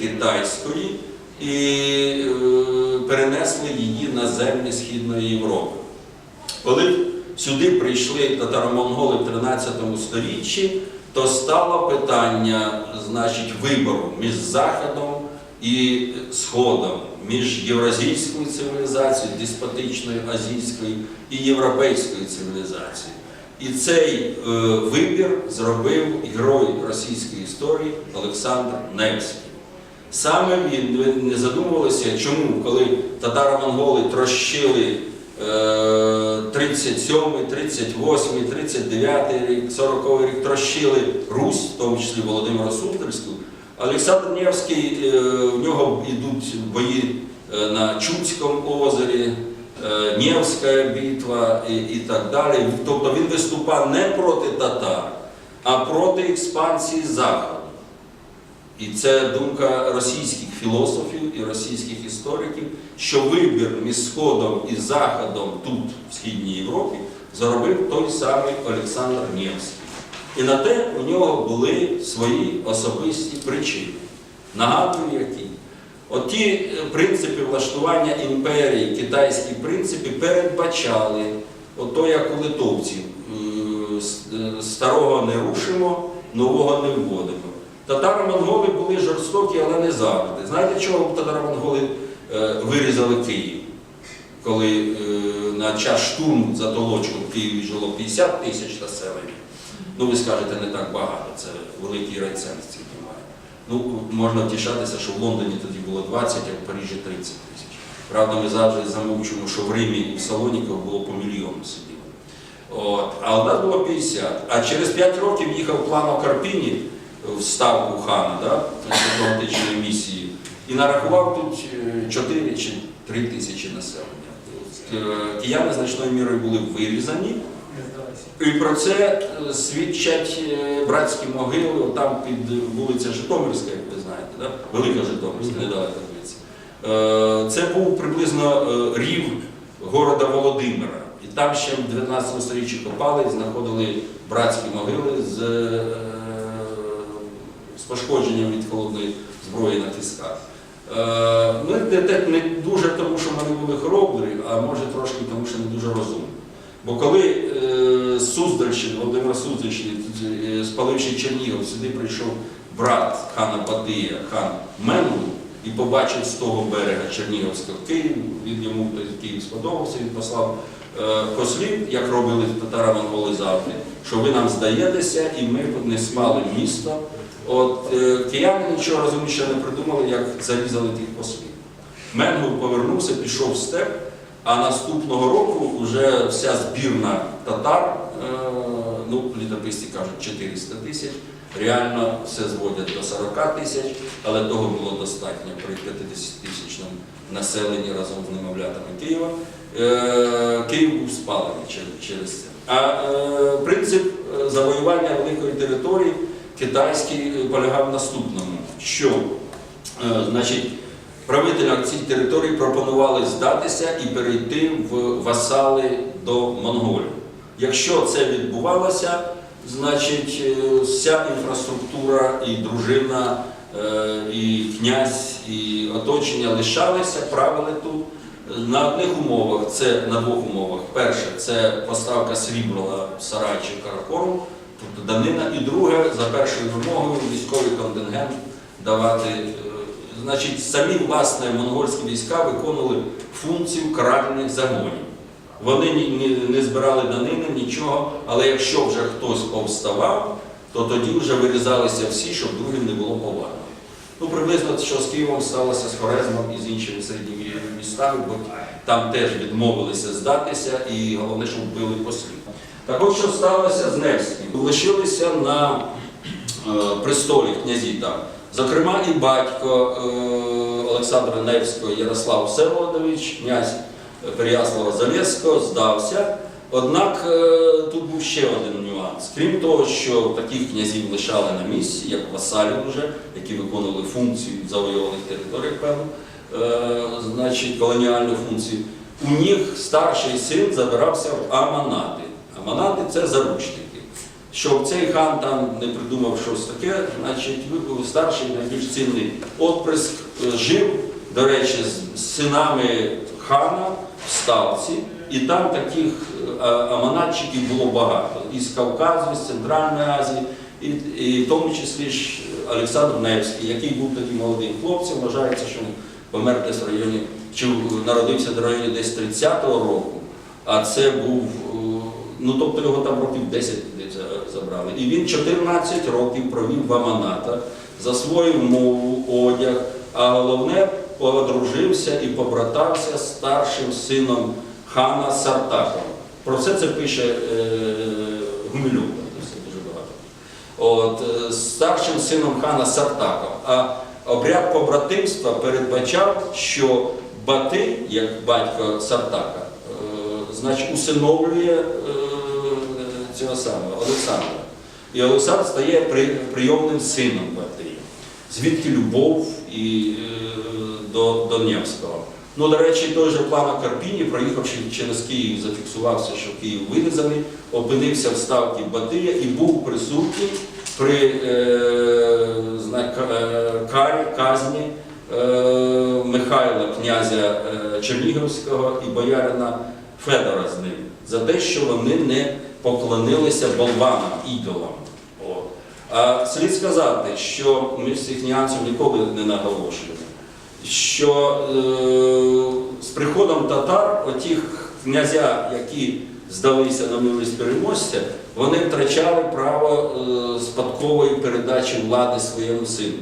китайської і е, перенесли її на землі Східної Європи. Коли сюди прийшли татаро-монголи в 13 сторіччі, то стало питання значить, вибору між Заходом і Сходом, між євразійською цивілізацією, деспотичною азійською і європейською цивілізацією. І цей е, вибір зробив герой російської історії Олександр Невський. Саме він не задумувалися, чому, коли татаро-монголи трощили е, 37, 38, 39 рік, 40 рік трощили Русь, в тому числі Володимира Суздальську, Олександр Невський, е, в нього йдуть бої е, на Чудському озері, е, Нєвська битва і, і так далі. Тобто він виступав не проти татар, а проти експансії Заходу. І це думка російських філософів і російських істориків, що вибір між Сходом і Заходом тут, в Східній Європі, зробив той самий Олександр Нєвський. І на те у нього були свої особисті причини. Нагадую, які. От ті е, принципи влаштування імперії, китайські принципи передбачали, от то, як у литовців, е, е, старого не рушимо, нового не вводимо. Татаро-монголи були жорстокі, але не завжди. Знаєте, чого татаро-монголи е, вирізали Київ? Коли е, на час штурму за Толочку в Києві жило 50 тисяч населення. Ну, ви скажете, не так багато, це великий райцентр стільки має. Ну, можна втішатися, що в Лондоні тоді було 20, а в Парижі 30 тисяч. Правда, ми завжди замовчуємо, що в Римі і в Салоніках було по мільйону сиділо. От. А у нас було 50. А через 5 років їхав план Карпіні в ставку хана да, дипломатичної місії і нарахував тут е, 4 чи 3 тисячі населення. Е, Кияни значною мірою були вирізані. І про це е, свідчать е, братські могили, там під вулиця Житомирська, як ви знаєте, да? Велика Житомирська, недалеко. Е, Це був приблизно е, рів города Володимира. І там ще в 12 сторіччі копали, знаходили братські могили з, е, з пошкодженням від холодної зброї на тисках. Е, Ну, не, дуже тому, що вони були хоробрі, а може трошки тому, що не дуже розумні. Бо коли з Володимир Суздальщини, е, спаливши Чернігів, сюди прийшов брат хана Батия, хан Менгу, і побачив з того берега Чернігівського Київ, він йому Київ сподобався, він послав е, послів, як робили татаро-монголи завжди, що ви нам здаєтеся, і ми не спали місто. От е, кияни нічого розумніше не придумали, як зарізали тих послів. Менгур повернувся, пішов в степ, а наступного року вже вся збірна татар, е, ну, літописці кажуть 400 тисяч, реально все зводять до 40 тисяч, але того було достатньо при 50 тисячному населенні разом з немовлятами Києва. Е, Київ був спалений через- це. А принцип завоювання великої території китайський е, полягав наступному, що е, значить, правителям цих територій пропонували здатися і перейти в васали до монголів. Якщо це відбувалося, значить е, вся інфраструктура і дружина, і князь, і оточення лишалися, правили тут. На одних умовах, це на двох умовах. Перше, це поставка срібла в Сарай чи Каракорум, тобто данина. І друге, за першою вимогою, військовий контингент давати. е, Значить, самі власне монгольські війська виконували функцію каральних загонів. Вони не збирали данини, нічого, але якщо вже хтось повставав, то тоді вже вирізалися всі, щоб другим не було поваги. Ну, приблизно, що з Києвом сталося з Хорезмом і з іншими середніми містами, там теж відмовилися здатися і головне, щоб вбили послів. Так от що сталося з Невським? Лишилися на е, престолі князі там. Зокрема, і батько е, Олександра Невського Ярослав Всеволодович, князь Переяслава Залєзького, здався. Однак е, тут був ще один нюанс. Крім того, що таких князів лишали на місці, як васалів які виконували функцію в завойованих територіях, певно, значить, колоніальну функцію, у них старший син забирався в аманати. Аманати це заручники. щоб цей хан там не придумав щось таке, значить, ви- старший найбільш цінний отприск е, жив, до речі, з- синами хана в Ставці, і там таких е, аманатчиків було багато. Із Кавказу, з Центральної Азії, і, і в тому числі ж Олександр Невський, який був тоді молодим хлопцем, вважається, що помер десь в районі, чи народився в районі десь 30-го року, а це був, е, ну тобто його там років 10 забрали. І він 14 років провів в Аманатах, засвоїв мову, одяг, а головне одружився і побратався старшим сином хана Сартаком. Про це це пише е, Гумилюк. От, е, старшим сином хана Сартаком. А обряд побратимства передбачав, що Батий, як батько Сартака, е, значить, усиновлює е, цього самого Олександра. І Олександр стає прийомним сином Батия. Звідки любов і е, до, до Невського. Ну, до речі, той же план Карпіні, проїхавши через Київ, зафіксувався, що Київ вирізаний, опинився в ставці Батия і був присутній при е, е, карі, казні е, Михайла, князя Чернігівського і боярина Федора з ним за те, що вони не поклонилися болванам, ідолам. А слід сказати, що ми цих нюансів ніколи не наголошуємо, що е, з приходом татар, оті князя, які здалися на милість переможця, вони втрачали право е, спадкової передачі влади своєму сину.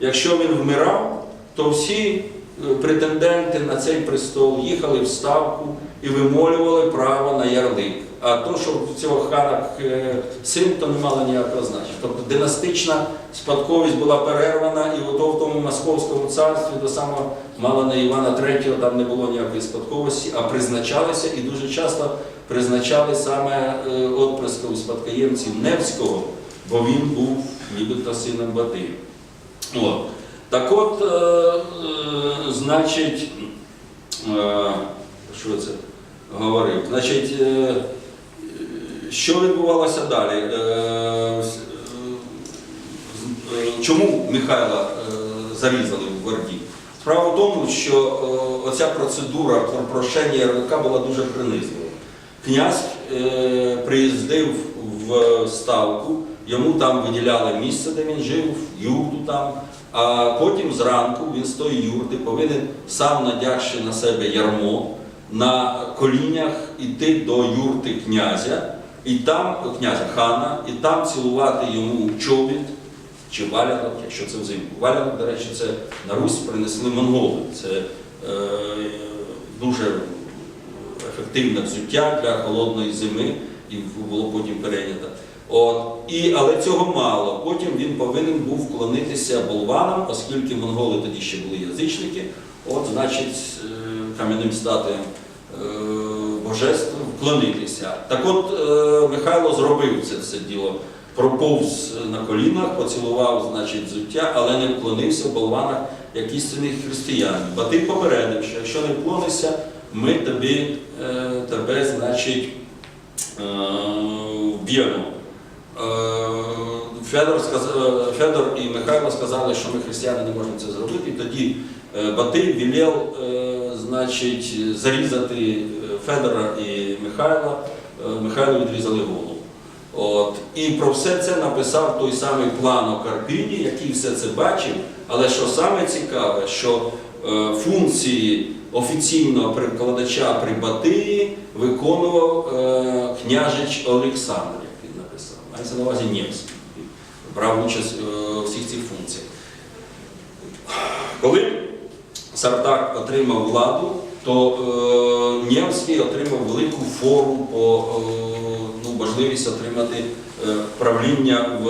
Якщо він вмирав, то всі е, претенденти на цей престол їхали в ставку і вимолювали право на ярлик. А то, що в цього хана е, син, то не мало ніякого значення. Тобто династична спадковість була перервана, і ото в тому московському царстві до самого Малана Івана III там не було ніякої спадковості, а призначалися і дуже часто призначали саме е, отприсків спадкоємців Невського, бо він був нібито сином Батия. От. Так от, е, е, значить, е, що це говорив? Значить, е, що відбувалося далі? Е, с- е, Чому Михайла е, зарізали в Гварді? Справа в тому, що е, оця процедура про прошення ярлика була дуже принизлива. Князь е, приїздив в ставку, йому там виділяли місце, де він жив, юрту там. А потім зранку він з тої юрти повинен сам надягши на себе ярмо, на колінях іти до юрти князя, і там князя хана, і там цілувати йому чобіт чи валянок, якщо це взимку. Валянок, до речі, це на Русь принесли монголи. Це е, дуже ефективне взуття для холодної зими і було потім перейнято. От, і, але цього мало. Потім він повинен був вклонитися болванам, оскільки монголи тоді ще були язичники, от, значить, е, кам'яним статуям е, божеств вклонитися. Так от е, Михайло зробив це все діло. Проповз на колінах, поцілував, значить, взуття, але не вклонився в болванах як істинних християн. Бо ти попередив, що якщо не вклонишся, ми тобі, е, тебе, значить, е, вб'ємо. Е, Федор, сказ- е, Федор і Михайло сказали, що ми християни не можемо це зробити. І тоді е, Батий велів, е, значить, зарізати Федора і Михайла. Михайло відрізали голову. От. І про все це написав той самий план о Карпіні, який все це бачив. Але що саме цікаве, що функції офіційного перекладача при Батиї виконував княжич Олександр, як він написав. Мається на увазі Нємський. Брав участь е, у всіх цих функціях. Коли Сартак отримав владу, то е, Нємський отримав велику фору по е, ну, можливість отримати е, правління в,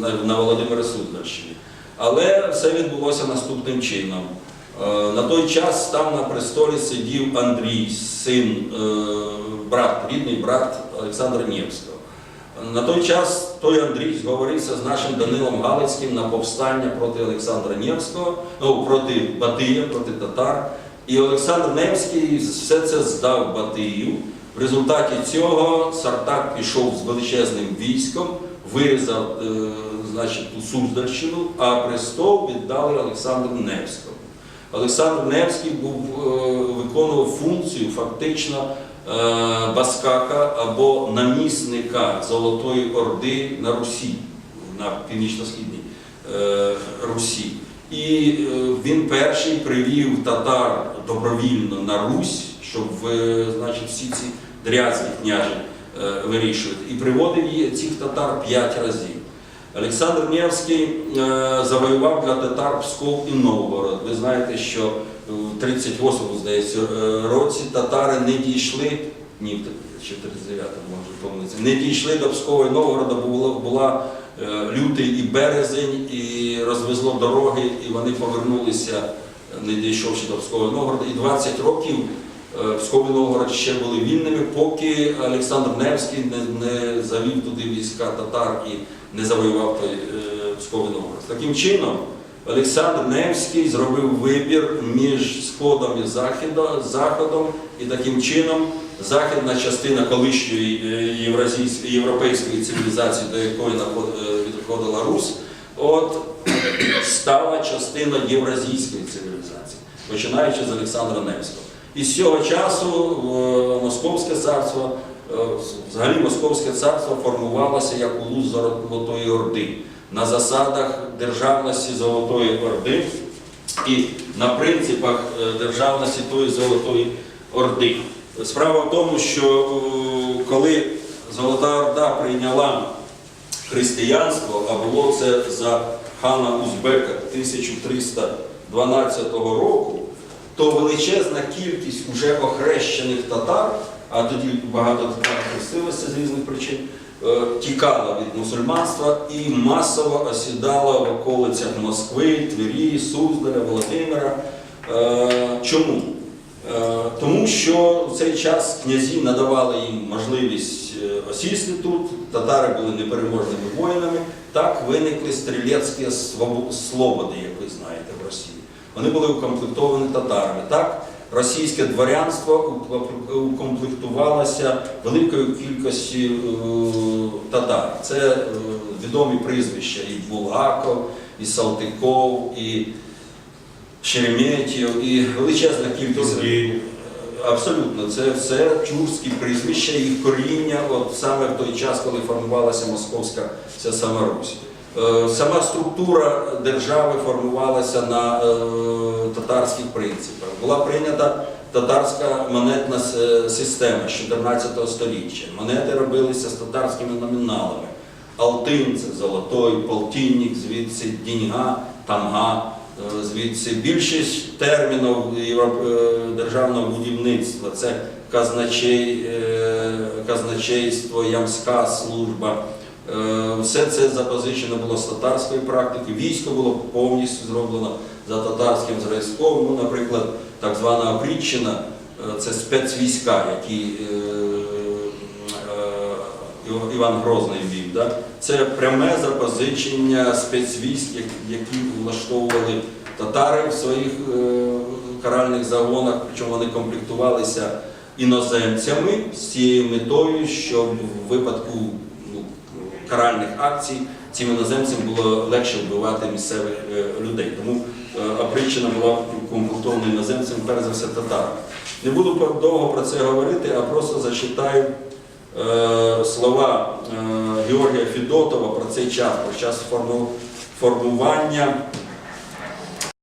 на, на Володимира Суздальщині. Але все відбулося наступним чином. Е, на той час там на престолі сидів Андрій, син, е, брат, рідний брат Олександра Нєвського. На той час той Андрій зговорився з нашим Данилом Галицьким на повстання проти Олександра Нєвського, ну, проти Батия, проти татар. І Олександр Невський все це здав Батию В результаті цього Сартак пішов з величезним військом, вирізав е, значить, Суздальщину, а престол віддали Олександру Невському. Олександр Невський був, е, виконував функцію фактично баскака або намісника Золотої Орди на Русі, на північно-східній е, Русі. І е, він перший привів татар добровільно на Русь, щоб е, значить, всі ці дрязги княжі е, вирішувати. І приводив її- цих татар п'ять разів. Олександр Невський е, завоював для татар Псков і Новгород. Ви знаєте, що в 38-му, здається, е, році татари не дійшли, ні, чи в 39-му, може помилитися, не дійшли до Пскова і Новгорода, бо була, була е, лютий і березень, і розвезло дороги, і вони повернулися, не дійшовши до Пскова і Новгорода. І 20 років е, Псков Новгород ще були вільними, поки Олександр Невський не, не завів туди війська татар і не завоював той е, Новгород. Таким чином, Олександр Невський зробив вибір між Сходом і Заходом, і таким чином західна частина колишньої е, європейської цивілізації, до якої е, відходила Русь, от стала частиною євразійської цивілізації, починаючи з Олександра Невського. І з цього часу е, Московське царство, е, взагалі Московське царство формувалося як улус Золотої Орди на засадах державності Золотої Орди і на принципах е, державності тої Золотої Орди. Справа в тому, що коли Золота Орда прийняла християнство, а було це за хана Узбека 1312 року, то величезна кількість уже охрещених татар, а тоді багато татар хрестилося з різних причин, е, тікала від мусульманства і масово осідала в околицях Москви, Твері, Суздаля, Володимира. Е, Чому? Е, Тому що в цей час князі надавали їм можливість осісти тут, татари були непереможними воїнами, так виникли стрілецькі слободи, як ви знаєте. Вони були укомплектовані татарами. Так, російське дворянство укомп- укомплектувалося великою кількістю е, татар. Це е, відомі прізвища і Булгаков, і Салтиков, і Шереметьєв, і величезна кількість. Абсолютно, це все чурські прізвища, їх коріння, от саме в той час, коли формувалася Московська ця сама Русь. Е, Сама структура держави формувалася на е, татарських принципах. Була прийнята татарська монетна система з 14 століття. Монети робилися з татарськими номіналами. Алтин це золотой, полтинник, звідси діньга, тамга. Е, Звідси більшість термінів державного будівництва це казначей, казначейство, ямська служба. Е, Все це запозичено було з татарської практики. Військо було повністю зроблено за татарським зразком. Ну, наприклад, так звана опріччина е, це спецвійська, які е, Іва- Іван Грозний вів. Да? Це пряме запозичення спецвійськ, які влаштовували татари в своїх каральних загонах, причому вони комплектувалися іноземцями з цією метою, щоб в випадку каральних акцій цим іноземцям було легше вбивати місцевих е, людей. Тому е, опричина була комплектована іноземцем, перш за все татарами. Не буду довго про це говорити, а просто зачитаю е, слова е, Георгія Федотова про цей час, про час формування